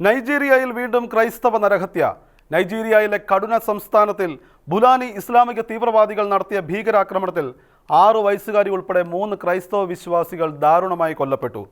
നൈജീരിയയിൽ വീണ്ടും ക്രൈസ്തവ നരഹത്യ. നൈജീരിയയിലെ കടുന സംസ്ഥാനത്തിൽ ബുലാനി ഇസ്ലാമിക തീവ്രവാദികൾ നടത്തിയ ഭീകരാക്രമണത്തിൽ ആറ് വയസ്സുകാരി ഉൾപ്പെടെ മൂന്ന് ക്രൈസ്തവ വിശ്വാസികൾ ദാരുണമായി കൊല്ലപ്പെട്ടു.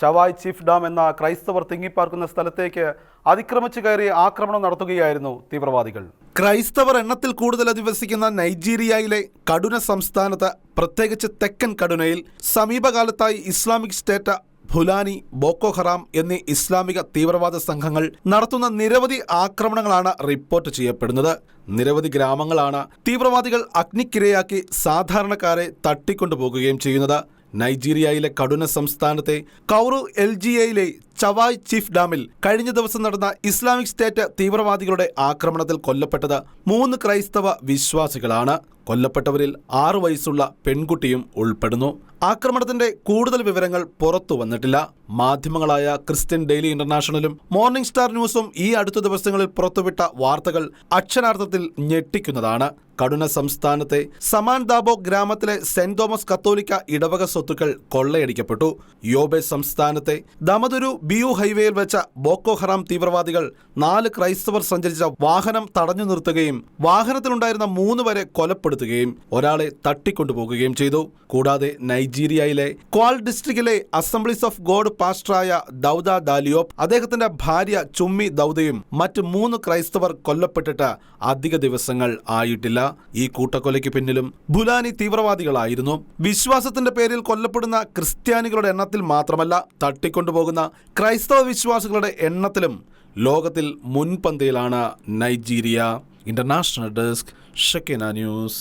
ചവായ് ചീഫ് ഡാം എന്ന ക്രൈസ്തവർ തിങ്ങിപ്പാർക്കുന്ന സ്ഥലത്തേക്ക് അതിക്രമിച്ചു കയറി ആക്രമണം നടത്തുകയായിരുന്നു തീവ്രവാദികൾ. ക്രൈസ്തവർ എണ്ണത്തിൽ കൂടുതൽ അധിവസിക്കുന്ന നൈജീരിയയിലെ കടുന സംസ്ഥാനത്ത് പ്രത്യേകിച്ച് തെക്കൻ കടുനയിൽ സമീപകാലത്തായി Islamic State Fulani Boko Haram എന്നീ ഇസ്ലാമിക തീവ്രവാദ സംഘങ്ങൾ നടത്തുന്ന നിരവധി ആക്രമണങ്ങളാണ് റിപ്പോർട്ട് ചെയ്യപ്പെടുന്നത്. നിരവധി ഗ്രാമങ്ങളാണ് തീവ്രവാദികൾ അഗ്നിക്കിരയാക്കി സാധാരണക്കാരെ തട്ടിക്കൊണ്ടുപോകുകയും ചെയ്യുന്നത്. നൈജീരിയയിലെ കടുന സംസ്ഥാനത്തെ കൗറു എൽ ജി എയിലെ ചവായ് ചീഫ് ഡാമിൽ കഴിഞ്ഞ ദിവസം നടന്ന ഇസ്ലാമിക് സ്റ്റേറ്റ് തീവ്രവാദികളുടെ ആക്രമണത്തിൽ കൊല്ലപ്പെട്ടത് മൂന്ന് ക്രൈസ്തവ വിശ്വാസികളാണ്. കൊല്ലപ്പെട്ടവരിൽ ആറു വയസ്സുള്ള പെൺകുട്ടിയും ഉൾപ്പെടുന്നു. ആക്രമണത്തിന്റെ കൂടുതൽ വിവരങ്ങൾ പുറത്തു വന്നിട്ടില്ല. മാധ്യമങ്ങളായ ക്രിസ്ത്യൻ ഡെയിലി ഇന്റർനാഷണലും മോർണിംഗ് സ്റ്റാർ ന്യൂസും ഈ അടുത്ത ദിവസങ്ങളിൽ പുറത്തുവിട്ട വാർത്തകൾ അക്ഷരാർത്ഥത്തിൽ ഞെട്ടിക്കുന്നതാണ്. കടുന സംസ്ഥാനത്തെ സമാൻദാബോ ഗ്രാമത്തിലെ സെന്റ് തോമസ് കത്തോലിക്ക ഇടവക സ്വത്തുക്കൾ കൊള്ളയടിക്കപ്പെട്ടു. യോബെ സംസ്ഥാനത്തെ ദമതുരു ബിയു ഹൈവേയിൽ വെച്ച ബോക്കോ ഹറാം തീവ്രവാദികൾ നാല് ക്രൈസ്തവർ സഞ്ചരിച്ച വാഹനം തടഞ്ഞു നിർത്തുകയും വാഹനത്തിലുണ്ടായിരുന്ന മൂന്ന് വരെ കൊലപ്പെടുത്തുകയും ഒരാളെ തട്ടിക്കൊണ്ടുപോകുകയും ചെയ്തു. കൂടാതെ നൈജീരിയയിലെ ക്വാൾ ഡിസ്ട്രിക്റ്റിലെ അസംബ്ലീസ് ഓഫ് ഗോഡ് പാസ്റ്ററായ ദൗദ ദാലിയോപ്പ് അദ്ദേഹത്തിന്റെ ഭാര്യ ചുമ്മി ദൗദയും മറ്റ് മൂന്ന് ക്രൈസ്തവർ കൊല്ലപ്പെട്ടിട്ട് അധിക ദിവസങ്ങൾ ആയിട്ടില്ല. ഈ കൂട്ടക്കൊലയ്ക്ക് പിന്നിലും ബുലാനി തീവ്രവാദികളായിരുന്നു. വിശ്വാസത്തിന്റെ പേരിൽ കൊല്ലപ്പെടുന്ന ക്രിസ്ത്യാനികളുടെ എണ്ണത്തിൽ മാത്രമല്ല തട്ടിക്കൊണ്ടുപോകുന്ന ക്രൈസ്തവ വിശ്വാസികളുടെ എണ്ണത്തിലും ലോകത്തിൽ മുൻപന്തിയിലാണ് Nigeria. International Desk Shekinah News.